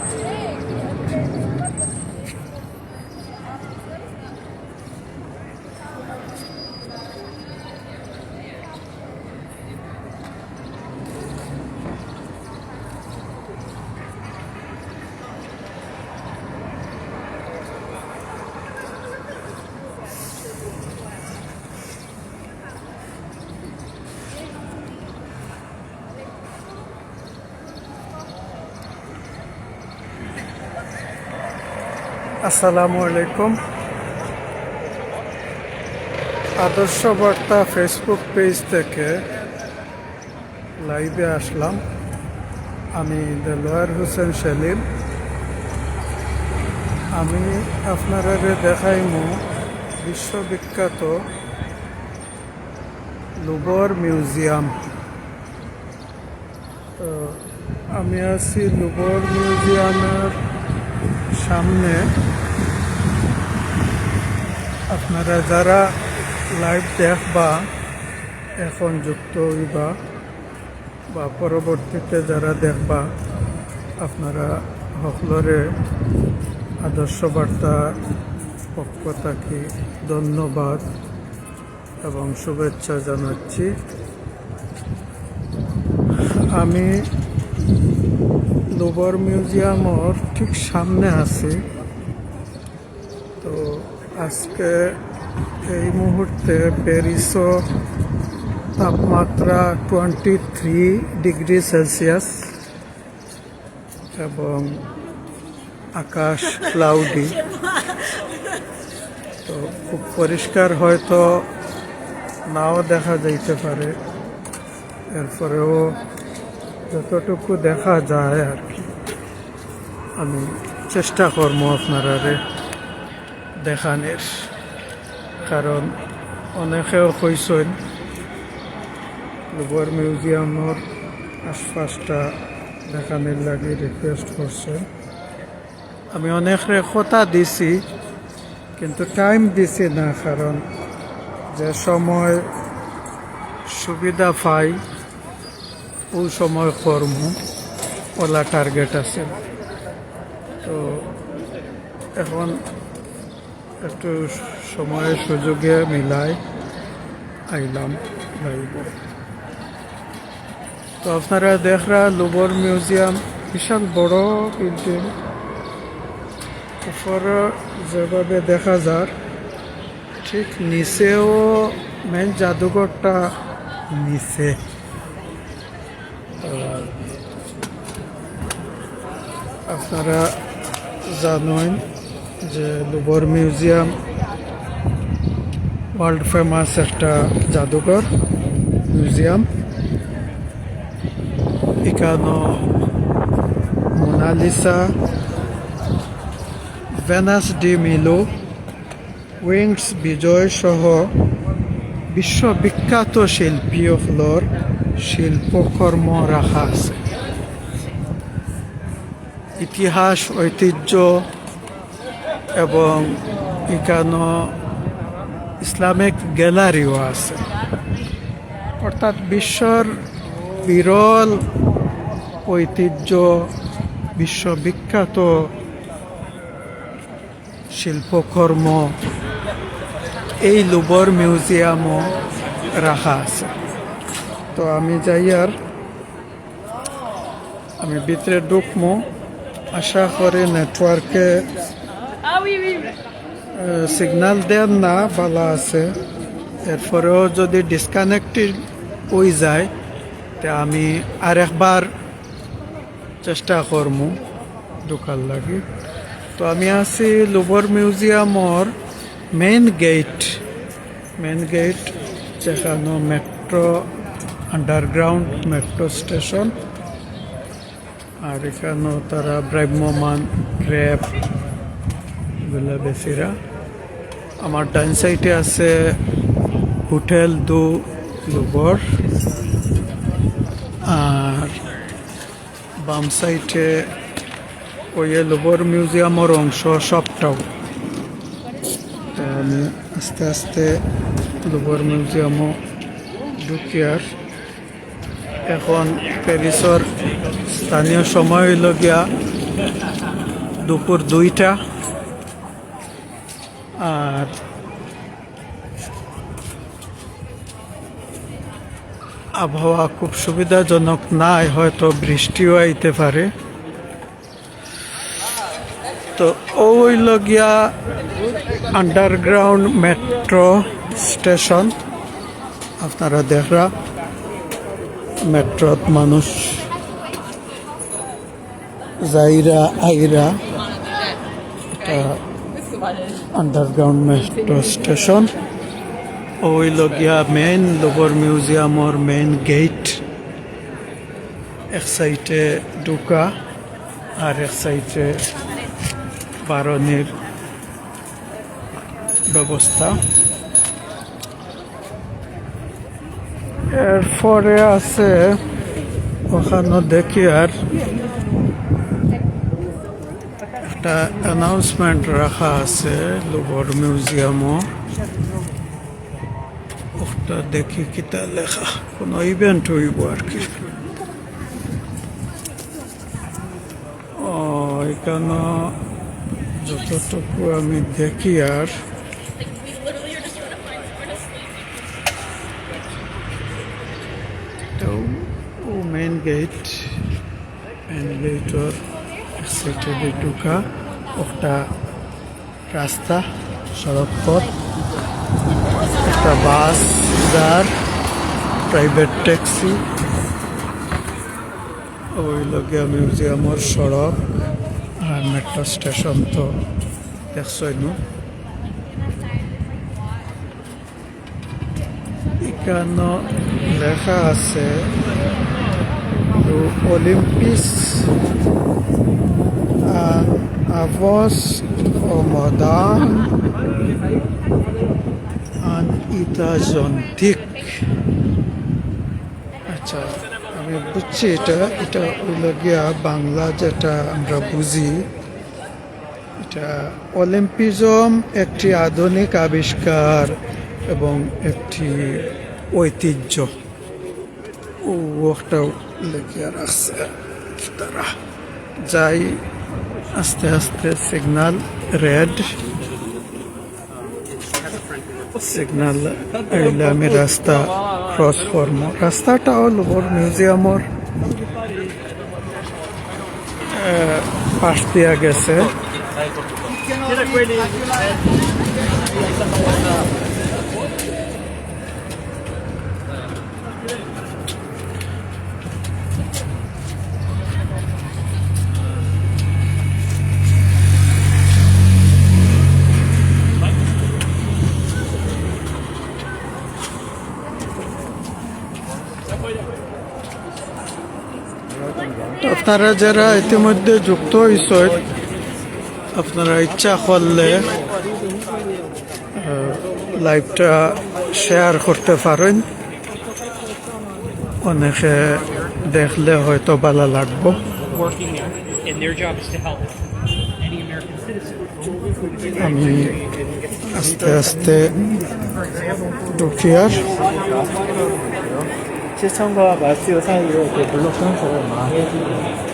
Bye. আসসালামু আলাইকুম। আদর্শ বার্তা ফেসবুক পেজ থেকে লাইভে আসলাম। আমি দ্য দেলোয়ার হোসেন সেলিম আমি আপনারা দেখাইমু বিশ্ববিখ্যাত লুবর মিউজিয়াম। তো আমি আছি লুবর মিউজিয়ামের সামনে আপনারা যারা লাইভ দেখবা এখন যুক্ত হইবা বা পরবর্তীতে যারা দেখবা আপনারা সকলরে আদর্শ বার্তা পক্ষ ধন্যবাদ এবং শুভেচ্ছা জানাচ্ছি। আমি লোবর মিউজিয়ামর ঠিক সামনে আছি। তো আজকে এই মুহূর্তে প্যারিসও তাপমাত্রা টোয়েন্টি থ্রি ডিগ্রি সেলসিয়াস এবং আকাশ ক্লাউডি তো খুব পরিষ্কার হয়তো নাও দেখা যাইতে পারে। এরপরেও যতটুকু দেখা যায় আর কি। আমি চেষ্টা করব আপনারা দেখানের, কারণ অনেকেও কইসেন লোবর মিউজিয়ামর আশপাশটা দেখানোর লাগে রিকোয়েস্ট করছেন। আমি অনেকরে কথা দিছি, কিন্তু টাইম দিছি না, কারণ যে সময় সুবিধা পাই ওই সময় কর্ম, ওলা টার্গেট আছে। তো এখন একটু সময়ের সুযোগে মিলাই আইলাম লাইব তো আপনারা দেখরা লুবর মিউজিয়াম, বিশাল বড় বিল্ডিং উপরে যেভাবে দেখা যার, ঠিক নিচেও মেন জাদুঘরটা নিচে। আপনারা জানেন যে লুবর মিউজিয়াম ওয়ার্ল্ড ফেমাস একটা জাদুঘর, মিউজিয়াম। এখানে Mona Lisa, Venus de Milo, wings বিজয় সহ বিশ্ববিখ্যাত শিল্পীসকলৰ শিল্পকর্ম রাখা আছে। ইতিহাস, ঐতিহ্য এবং এখানে ইসলামিক গ্যালারিও আছে। অর্থাৎ বিশ্বর বিরল ঐতিহ্য, বিশ্ববিখ্যাত শিল্পকর্ম, এই লুবর মিউজিয়ামও রাখা আছে। তো আমি যাই আর, আমি ভিতরে ঢুকমো। আশা করি নেটওয়ার্কে. সিগন্যাল দেন না, ভালো আছে এরপরেও যদি ডিসকানেক্টেড হয়ে যায়, তে আমি আর একবার চেষ্টা করমু ঢোকার লাগে তো আমি আছি লুবর মিউজিয়ামর মেইন গেট মেইন গেট যেখানে মেট্রো আন্ডারগ্রাউন্ড মেট্রো স্টেশন আর এখানেও তারা ব্রাহ্মমান র্যাপ এগুলা বেশিরা আমার ডান সাইডে আছে হোটেল দু লুবর আর বাম সাইডে ওই লুবর মিউজিয়ামের অংশ, সবটাও। আমি আস্তে আস্তে লুবর মিউজিয়ামও ঢুকি আর এখন প্যারিসর স্থানীয় সময় হইল গিয়া দুপুর দুইটা। আর আবহাওয়া খুব সুবিধাজনক, নাই হয়তো বৃষ্টিও আইতে পারে। তো ওই লগিয়া আন্ডারগ্রাউন্ড মেট্রো স্টেশন আপনারা দেখরা মেট্রোত মানুষ যাইরা আইরা আন্ডারগ্রাউন্ড মেট্রো স্টেশন ওই লগিয়া মেইন লোবর মিউজিয়ামর মেইন গেট এক সাইডে ঢুকা আর এক সাইডে বারণের ব্যবস্থা। এরপরে আছে, ওখানে দেখি আর একটা অ্যানাউন্সমেন্ট রাখা আছে লোবর মিউজিয়ামও ওটা দেখি কিতা লেখা, কোনো ইভেন্ট হইব আর কি। এখানে যতটুকু আমি দেখি আর ও মেইন গেট মেইন গেটর সাইডে ঢুকা একটা রাস্তা, সড়ক পথ, একটা বাস, যার প্রাইভেট ট্যাক্সি ওই লগে মিউজিয়ামর সড়ক, আর মেট্রো স্টেশন তো দেখছই নু। এখানে লেখা আছে অলিম্পিস avos Ramadan an ইতাজন্তিক আচ্ছা আমি বুঝছি এটা এটা হইল গিয়া বাংলা যেটা আমরা বুঝি, এটা অলিম্পিজম একটি আধুনিক আবিষ্কার এবং একটি ঐতিহ্য। ও একটা লেখিয়া রাখছে তারা যাই আস্তে আস্তে সিগনাল রেড সিগনাল এলে আমি রাস্তা ক্রস করম রাস্তাটা হল ওর মিউজিয়ামর পাশ দিয়া গেছে আপনারা যারা ইতিমধ্যে যুক্ত হয়েছে আপনারা ইচ্ছা করলে লাইভটা শেয়ার করতে পারেন অনেকে দেখলে হয়তো ভালো লাগবো. আমি আস্তে আস্তে ঢুকি 其实참가 말투 사이에 이렇게 블록 선수를 많이 해주고